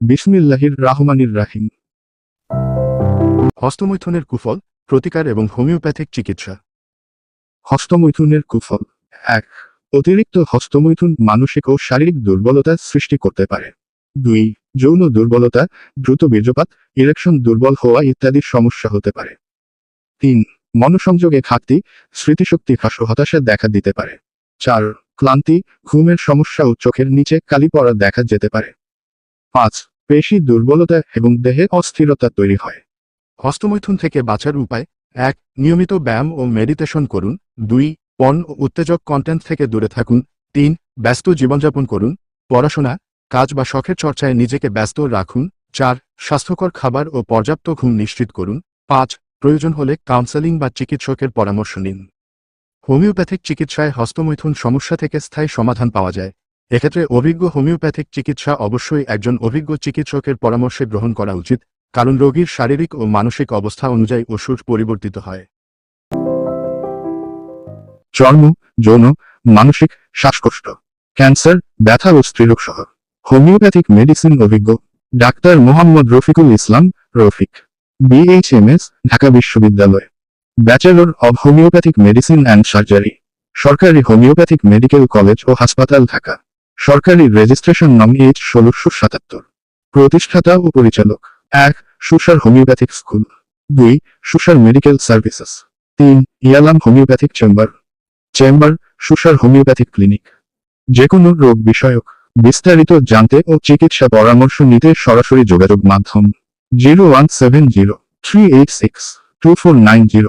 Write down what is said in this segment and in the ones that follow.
বিসমিল্লাহির রাহমানির রাহিম। হস্তমৈথুনের কুফল, প্রতিকার এবং হোমিওপ্যাথিক চিকিৎসা। হস্তমৈথুনের কুফল। এক, অতিরিক্ত হস্তমৈথুন মানসিক ও শারীরিক দুর্বলতা সৃষ্টি করতে পারে। দুই, যৌন দুর্বলতা, দ্রুত বীর্যপাত, ইরেকশন দুর্বল হওয়া ইত্যাদি সমস্যা হতে পারে। তিন, মনোসংযোগে ঘাটতি, স্মৃতিশক্তি হ্রাস হতাশা দেখা দিতে পারে। চার, ক্লান্তি, ঘুমের সমস্যা ও চোখের নিচে কালি পড়া দেখা যেতে পারে। পাঁচ পেশি দুর্বলতা এবং দেহে অস্থিরতা তৈরি হয়। হস্তমৈথুন থেকে বাঁচার উপায়, এক, নিয়মিত ব্যায়াম ও মেডিটেশন করুন। দুই, পণ ও উত্তেজক কন্টেন্ট থেকে দূরে থাকুন। তিন, ব্যস্ত জীবনযাপন করুন। পড়াশোনা, কাজ বা শখের চর্চায় নিজেকে ব্যস্ত রাখুন। চার, স্বাস্থ্যকর খাবার ও পর্যাপ্ত ঘুম নিশ্চিত করুন। পাঁচ, প্রয়োজন হলে কাউন্সেলিং বা চিকিৎসকের পরামর্শ নিন। হোমিওপ্যাথিক চিকিৎসায় হস্তমৈথুন সমস্যা থেকে স্থায়ী সমাধান পাওয়া যায়। এক্ষেত্রে অভিজ্ঞ হোমিওপ্যাথিক চিকিৎসা অবশ্যই একজন অভিজ্ঞ চিকিৎসকের পরামর্শে গ্রহণ করা উচিত, কারণ রোগীর শারীরিক ও মানসিক অবস্থা অনুযায়ী ওষুধ পরিবর্তিত হয়। চর্ম যৌন, মানসিক শ্বাসকষ্ট, ক্যান্সার, ব্যথা ও স্ত্রীরোগ সহ হোমিওপ্যাথিক মেডিসিন অভিজ্ঞ ডাক্তার মোহাম্মদ রফিকুল ইসলাম, রফিক বিএইচএমএস ঢাকা বিশ্ববিদ্যালয়। Bachelor of homoeopathic medicine and surgery, সরকারি হোমিওপ্যাথিক মেডিকেল কলেজ ও হাসপাতাল, ঢাকা। সরকারি রেজিস্ট্রেশন নং এইচ ষোলোশো সাতাত্তর। প্রতিষ্ঠাতা ও পরিচালক। এক, সুসার হোমিওপ্যাথিক স্কুল। দুই, সুসার মেডিকেল সার্ভিসেস। তিন, ইয়ালাম homoeopathic chamber. Chamber, Susar homoeopathic clinic. যে কোনো রোগ বিষয়ক, বিস্তারিত জানতে ও চিকিৎসা পরামর্শ নিতে সরাসরি যোগাযোগ মাধ্যম। Zero one seven zero three eight six two four nine zero.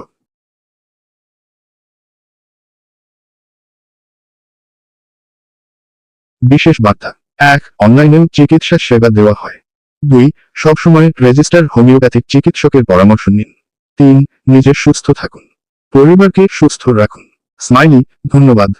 বিশেষ বার্তা। এক অনলাইনেও চিকিৎসা সেবা দেওয়া হয়। দুই, সবসময় রেজিস্টার হোমিওপ্যাথিক চিকিৎসকের পরামর্শ নিন। তিন, নিজে সুস্থ থাকুন। পরিবারকে সুস্থ রাখুন। স্মাইলি, ধন্যবাদ।